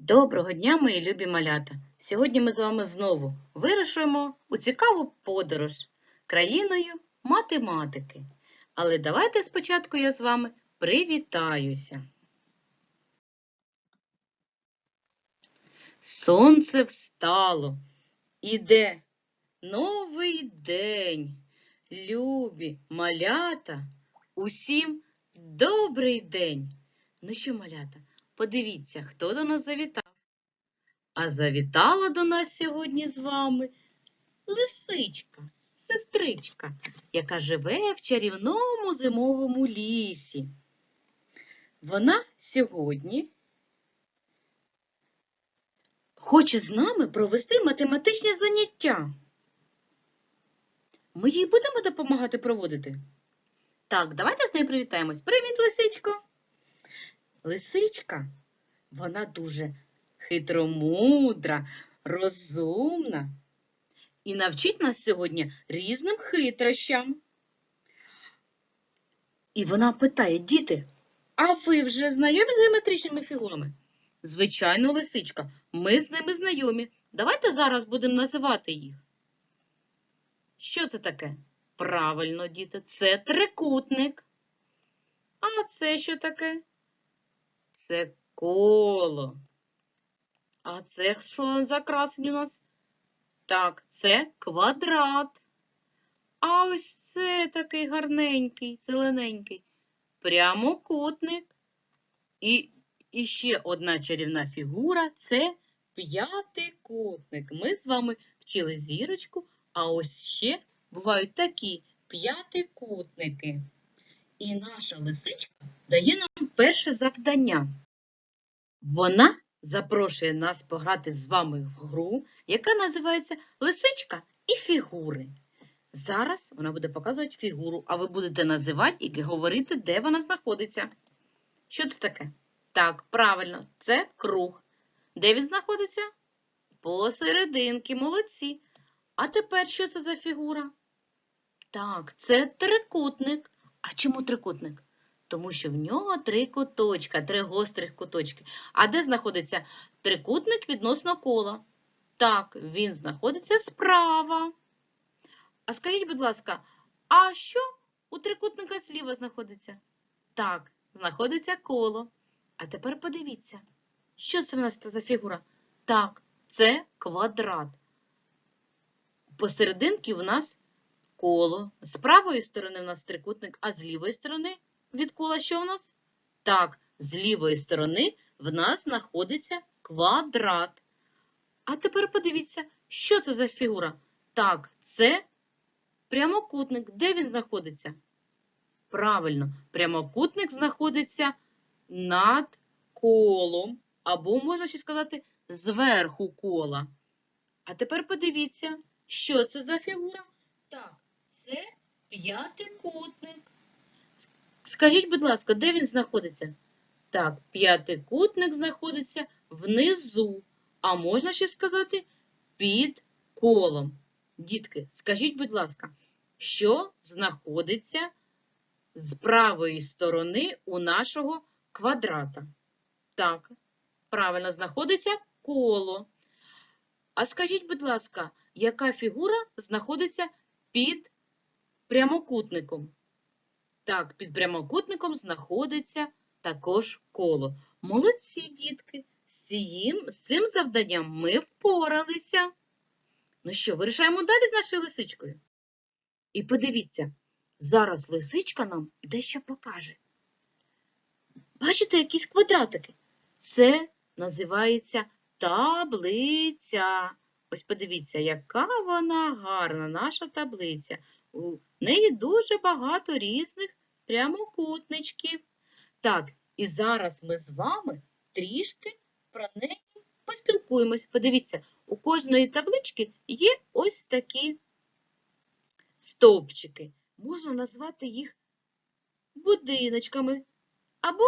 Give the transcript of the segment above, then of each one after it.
Доброго дня, мої любі малята! Сьогодні ми з вами знову вирушуємо у цікаву подорож країною математики. Але давайте спочатку я з вами привітаюся. Сонце встало. Іде новий день. Любі малята, усім добрий день. Ну що, малята? Подивіться, хто до нас завітав. А завітала до нас сьогодні з вами лисичка, сестричка, яка живе в чарівному зимовому лісі. Вона сьогодні хоче з нами провести математичне заняття. Ми їй будемо допомагати проводити? Так, давайте з нею привітаємось. Привіт, лисичко! Лисичка, вона дуже хитромудра, розумна і навчить нас сьогодні різним хитрощам. І вона питає, діти, а ви вже знайомі з геометричними фігурами? Звичайно, лисичка, ми з ними знайомі. Давайте зараз будемо називати їх. Що це таке? Правильно, діти, це трикутник. А це що таке? Це коло. А це що за у нас? Так, це квадрат. А ось це такий гарненький, зелененький. Прямокутник. І, і ще одна чарівна фігура це п'ятикутник. Ми з вами вчили зірочку, а ось ще бувають такі п'ятикутники. І наша лисичка дає нам перше завдання. Вона запрошує нас пограти з вами в гру, яка називається Лисичка і фігури. Зараз вона буде показувати фігуру, а ви будете називати і говорити, де вона знаходиться. Що це таке? Так, правильно, це круг. Де він знаходиться? Посерединки, молодці. А тепер що це за фігура? Так, це трикутник. А чому трикутник? Тому що в нього три куточка, три гострих куточки. А де знаходиться трикутник відносно кола? Так, він знаходиться справа. А скажіть, будь ласка, а що у трикутника зліва знаходиться? Так, знаходиться коло. А тепер подивіться, що це в нас за фігура? Так, це квадрат. Посерединки в нас коло. З правої сторони в нас трикутник, а з лівої сторони від кола що у нас? Так, з лівої сторони в нас знаходиться квадрат. А тепер подивіться, що це за фігура? Так, це прямокутник. Де він знаходиться? Правильно, прямокутник знаходиться над колом, або, можна ще сказати, зверху кола. А тепер подивіться, що це за фігура? Так, це п'ятикутник. Скажіть, будь ласка, де він знаходиться? Так, п'ятикутник знаходиться внизу, а можна ще сказати під колом. Дітки, скажіть, будь ласка, що знаходиться з правої сторони у нашого квадрата? Так, правильно, знаходиться коло. А скажіть, будь ласка, яка фігура знаходиться під прямокутником? Так, під прямокутником знаходиться також коло. Молодці, дітки! З цим, завданням ми впоралися. Ну що, вирішаємо далі з нашою лисичкою? І подивіться, зараз лисичка нам дещо покаже. Бачите, якісь квадратики? Це називається таблиця. Ось подивіться, яка вона гарна, наша таблиця. У неї дуже багато різних прямокутничків. Так, і зараз ми з вами трішки про неї поспілкуємось. Подивіться, у кожної таблички є ось такі стовпчики. Можна назвати їх будиночками. Або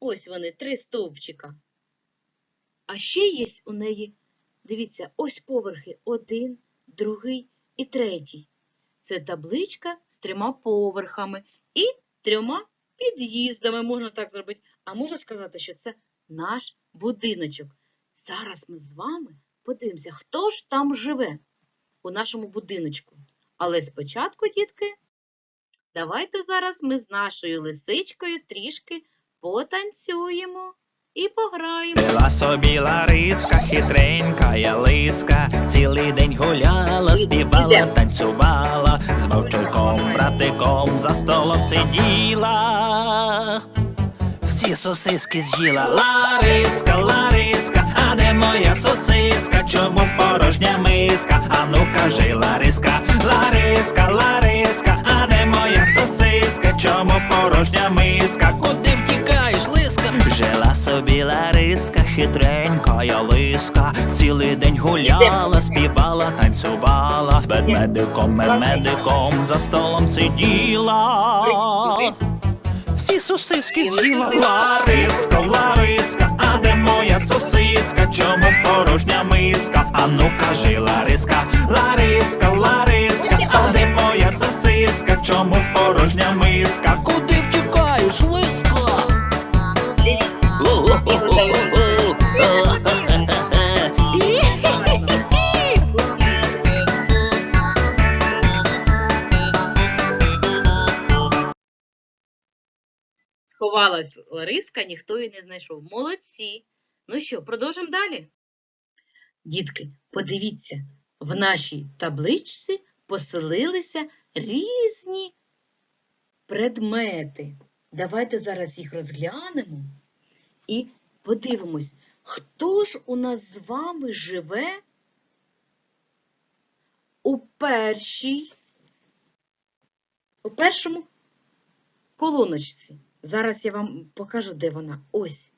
ось вони, три стовпчика. А ще є у неї, дивіться, ось поверхи один, другий і третій. Це табличка з трьома поверхами і трьома під'їздами, можна так зробити. А можна сказати, що це наш будиночок. зараз ми з вами подивимося, хто ж там живе у нашому будиночку. Але спочатку, дітки, давайте зараз ми з нашою лисичкою трішки потанцюємо і пограємо. Жила собі Лариска, хитренька я лиска, цілий день гуляла, співала, танцювала, з вовчульком, братиком за столом сиділа. Всі сосиски з'їла Лариска, Лариска, а де моя сосиска? Чому порожня миска? А ну кажи, Лариска, Лариска, Лариска, а де моя сосиска? Чому порожня миска? Куди втікаєш, лиска? Жила собі Лариска, хитренька я лиска, цілий день гуляла, співала, танцювала, з ведмедиком, медиком за столом сиділа. Всі сосиски з'їла Лариска, Лариска, а де моя сосиска? Чому порожня миска? А ну кажи, Лариска, Лариска, Лариска, Сховалась Лариска, ніхто її не знайшов. Молодці. Ну що, продовжимо далі. Дітки, подивіться, в нашій табличці поселилися різні предмети. Давайте зараз їх розглянемо і подивимось, хто ж у нас з вами живе у першій, у першому колоночці. Зараз я вам покажу, де вона. Ось.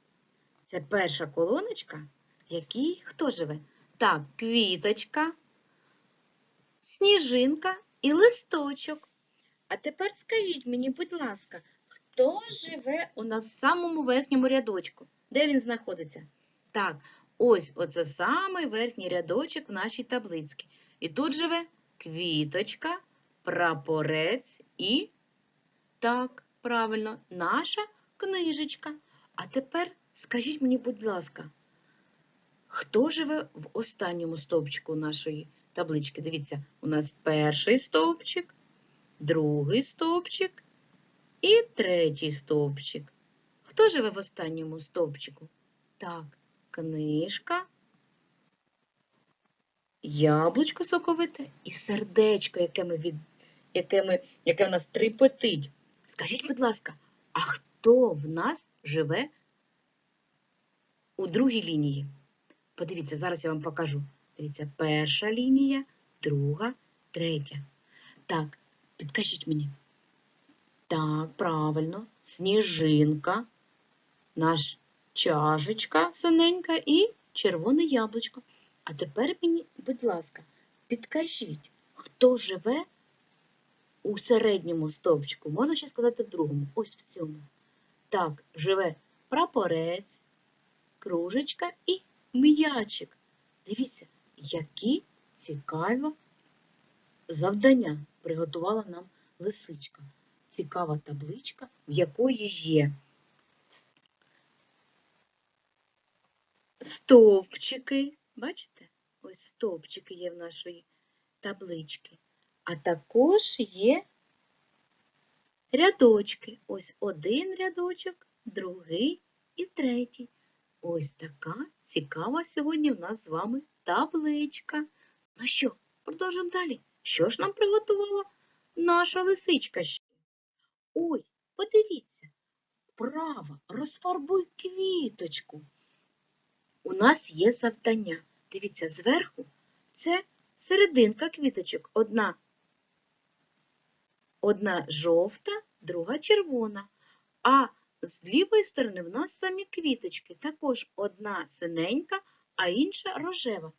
Це перша колоночка, в якій хто живе? Так, квіточка, сніжинка і листочок. А тепер скажіть мені, будь ласка, хто живе у нас в самому верхньому рядочку? Де він знаходиться? Так, ось оце самий верхній рядочок в нашій таблиці. І тут живе квіточка, прапорець і так, правильно, наша книжечка. А тепер скажіть мені, будь ласка, хто живе в останньому стовпчику нашої таблички? Дивіться, у нас перший стовпчик, другий стовпчик і третій стовпчик. Хто живе в останньому стовпчику? Так, книжка, яблучко соковите і сердечко, яке ми від... яке, ми... яке в нас тріпотить. Скажіть, будь ласка, а хто в нас живе у другій лінії? Подивіться, зараз я вам покажу. Дивіться, перша лінія, друга, третя. Так, підкажіть мені. Так, правильно, сніжинка, наш чашечка синенька і червоне яблучко. А тепер мені, будь ласка, підкажіть, хто живе у середньому стовпчику, можна ще сказати в другому, ось в цьому. Так, живе прапорець, кружечка і м'ячик. Дивіться, які цікаві завдання приготувала нам лисичка. Цікава табличка, в якої є стовпчики. Бачите? Ось стовпчики є в нашої таблички. А також є рядочки. Ось один рядочок, другий і третій. Ось така цікава сьогодні в нас з вами табличка. Ну що, продовжимо далі. Що ж нам приготувала наша лисичка ще? Ой, подивіться, вправо, розфарбуй квіточку. У нас є завдання. Дивіться, зверху це серединка квіточок. Одна Одна жовта, друга червона. А з лівої сторони в нас самі квіточки. Також одна синенька, а інша рожева.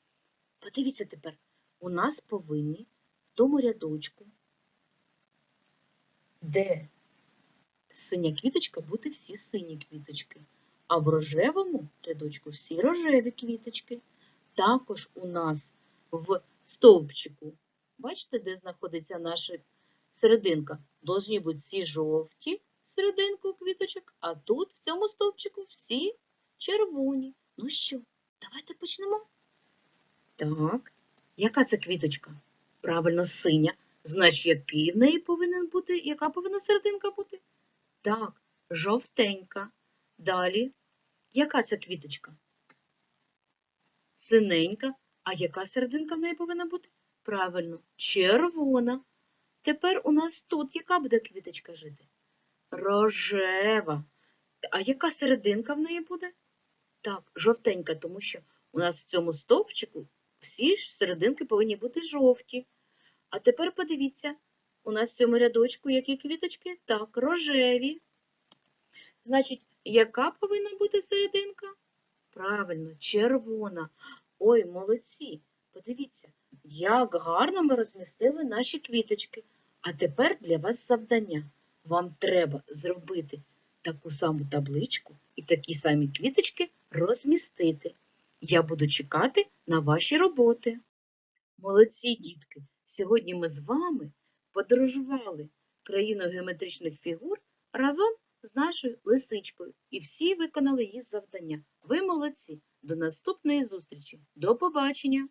Подивіться тепер, у нас повинні в тому рядочку, де синя квіточка, бути всі сині квіточки. А в рожевому рядочку всі рожеві квіточки. Також у нас в стовпчику, бачите, де знаходиться наша серединка. Должні бути всі жовті серединку квіточок, а тут в цьому стовпчику всі червоні. Ну що, давайте почнемо? Так. Яка це квіточка? Правильно, синя. Значить, який в неї повинен бути? Яка повинна серединка бути? Так, жовтенька. Далі. Яка це квіточка? Синенька. А яка серединка в неї повинна бути? Правильно, червона. Тепер у нас тут яка буде квіточка жити? Рожева. А яка серединка в неї буде? Так, жовтенька, тому що у нас в цьому стовпчику всі ж серединки повинні бути жовті. А тепер подивіться, у нас в цьому рядочку які квіточки? Так, рожеві. Значить, яка повинна бути серединка? Правильно, червона. Ой, молодці. Подивіться, як гарно ми розмістили наші квіточки. А тепер для вас завдання. Вам треба зробити таку саму табличку і такі самі квіточки розмістити. Я буду чекати на ваші роботи. Молодці, дітки! Сьогодні ми з вами подорожували країною геометричних фігур разом з нашою лисичкою і всі виконали її завдання. Ви молодці! До наступної зустрічі! До побачення!